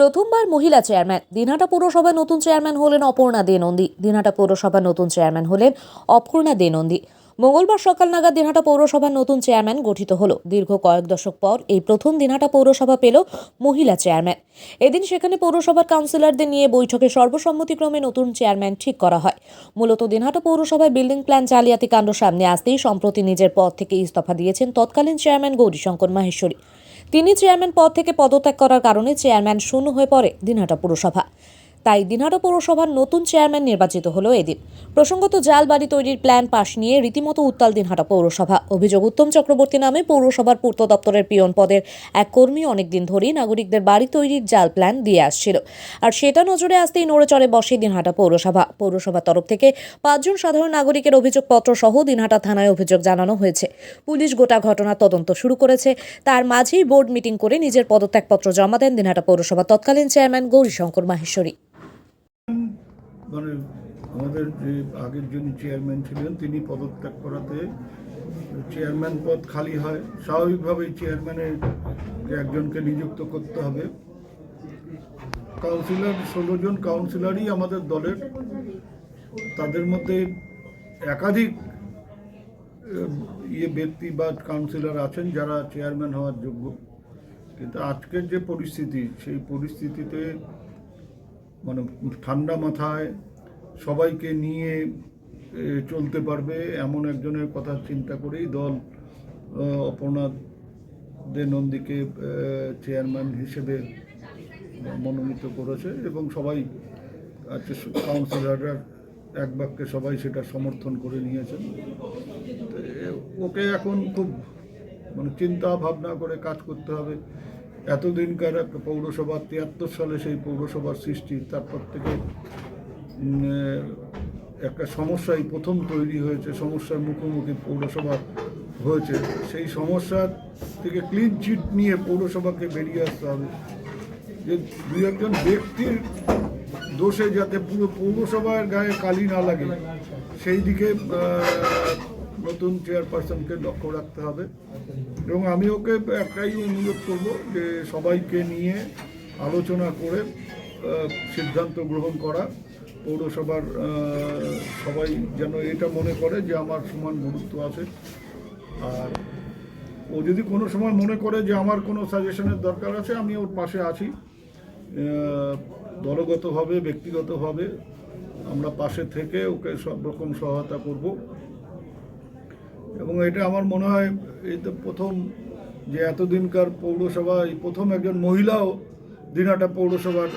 প্রথমবার মহিলা চেয়ারম্যান। দিনহাটা পৌরসভার নতুন চেয়ারম্যান হলেন অপর্ণা দে নন্দী দিনহাটা পৌরসভার নতুন চেয়ারম্যান হলেন অপর্ণা দে নন্দী মঙ্গলবার সকাল নাগাদ দিনহাটা পৌরসভার নতুন চেয়ারম্যান গঠিত হলো। দীর্ঘ কয়েক দশক পর এই প্রথম দিনহাটা পৌরসভা পেল মহিলা চেয়ারম্যান। এদিন সেখানে পৌরসভার কাউন্সিলরদের নিয়ে বৈঠকে সর্বসম্মতিক্রমে নতুন চেয়ারম্যান ঠিক করা হয়। মূলত দিনহাটা পৌরসভায় বিল্ডিং প্ল্যান জালিয়াতি কাণ্ড সামনে আসতেই সম্প্রতি নিজের পদ থেকে ইস্তফা দিয়েছেন তৎকালীন চেয়ারম্যান গৌরীশঙ্কর মাহেশ্বরী। তিনি চেয়ারম্যান পদ থেকে পদত্যাগ করার কারণে চেয়ারম্যান শূন্য হয়ে পড়ে দিনহাটা পৌরসভা। তাই দিনহাটা পৌরসভার নতুন চেয়ারম্যান নির্বাচিত হলো এদিন। প্রসঙ্গত জাল বাড়ি তৈরির প্ল্যান পাশ নিয়ে রীতিমতো উত্তাল দিনহাটা পৌরসভা। অভিযোগ, উত্তম চক্রবর্তী নামে পৌরসভার পূর্ত দপ্তরের পিয়ন পদের এক কর্মী অনেকদিন ধরেই নাগরিকদের বাড়ি তৈরির জাল প্ল্যান দিয়ে আসছিল। আর সেটা নজরে আসতেই নড়ে চড়ে বসে দিনহাটা পৌরসভা। পৌরসভার তরফ থেকে পাঁচজন সাধারণ নাগরিকের অভিযোগপত্র সহ দিনহাটা থানায় অভিযোগ জানানো হয়েছে। পুলিশ গোটা ঘটনার তদন্ত শুরু করেছে। তার মাঝেই বোর্ড মিটিং করে নিজের পদত্যাগপত্র জমা দেন দিনহাটা পৌরসভার তৎকালীন চেয়ারম্যান গৌরীশঙ্কর মাহেশ্বরী। মানে আমাদের যে আগের যিনি চেয়ারম্যান ছিলেন, তিনি পদত্যাগ করাতে চেয়ারম্যান পদ খালি হয়। স্বাভাবিকভাবেই চেয়ারম্যানের একজনকে নিযুক্ত করতে হবে। কাউন্সিলর, ষোলো জন কাউন্সিলরই আমাদের দলের। তাদের মধ্যে একাধিক ইয়ে ব্যক্তি বা কাউন্সিলর আছেন যারা চেয়ারম্যান হওয়ার যোগ্য। কিন্তু আজকের যে পরিস্থিতি, সেই পরিস্থিতিতে মানে ঠান্ডা মাথায় সবাইকে নিয়ে চলতে পারবে এমন একজনের কথা চিন্তা করেই দল আহ, অপর্ণা দে নন্দীকে চেয়ারম্যান হিসেবে মনোনীত করেছে এবং সবাই আজকে কাউন্সিলররা এক বাক্যে সবাই সেটা সমর্থন করে নিয়েছেন। ওকে এখন খুব মানে চিন্তা ভাবনা করে কাজ করতে হবে। এতদিনকার একটা পৌরসভা, তিয়াত্তর সালে সেই পৌরসভার সৃষ্টি, তারপর থেকে একটা সমস্যাই প্রথম তৈরি হয়েছে, সমস্যার মুখোমুখি পৌরসভা হয়েছে। সেই সমস্যার থেকে ক্লিন চিট নিয়ে পৌরসভাকে বেরিয়ে আসতে হবে। যে দুই একজন ব্যক্তির দোষে যাতে পুরো পৌরসভার গায়ে কালি না লাগে, সেই দিকে নতুন চেয়ারপারসনকে লক্ষ্য রাখতে হবে। এবং আমি ওকে একটাই অনুরোধ করব যে সবাইকে নিয়ে আলোচনা করে সিদ্ধান্ত গ্রহণ করা। পৌরসভার সবাই যেন এটা মনে করে যে আমার সমান গুরুত্ব আছে। আর ও যদি কোনো সময় মনে করে যে আমার কোনো সাজেশনের দরকার আছে, আমি ওর পাশে আছি। দলগতভাবে, ব্যক্তিগতভাবে আমরা পাশে থেকে ওকে সব রকম সহায়তা করব। এবং এটা আমার মনে হয় এই তো প্রথম যে এতদিনকার পৌরসভা, এই প্রথম একজন মহিলাও দিনাটা পৌরসভার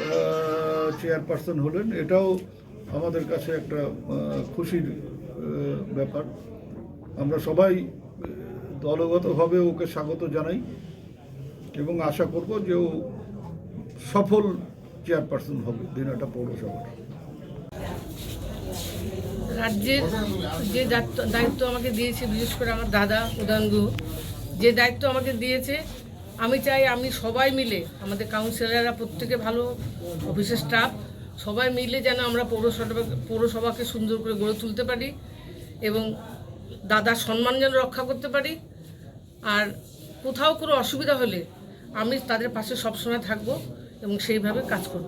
চেয়ারপারসন হলেন। এটাও আমাদের কাছে একটা খুশির ব্যাপার। আমরা সবাই দলগতভাবে ওকে স্বাগত জানাই এবং আশা করব যে ও সফল চেয়ারপারসন হবে দিনাটা পৌরসভার। রাজ্যের যে দায়িত্ব দায়িত্ব আমাকে দিয়েছে, বিশেষ করে আমার দাদা গুহ যে দায়িত্ব আমাকে দিয়েছে, আমি চাই আমি সবাই মিলে, আমাদের কাউন্সিলররা প্রত্যেকে ভালো অফিসের স্টাফ সবাই মিলে যেন আমরা পৌরসভা, পৌরসভাকে সুন্দর করে গড়ে তুলতে পারি এবং দাদার সম্মান যেন রক্ষা করতে পারি। আর কোথাও কোনো অসুবিধা হলে আমি তাদের পাশে সবসময় থাকব এবং সেইভাবে কাজ করব।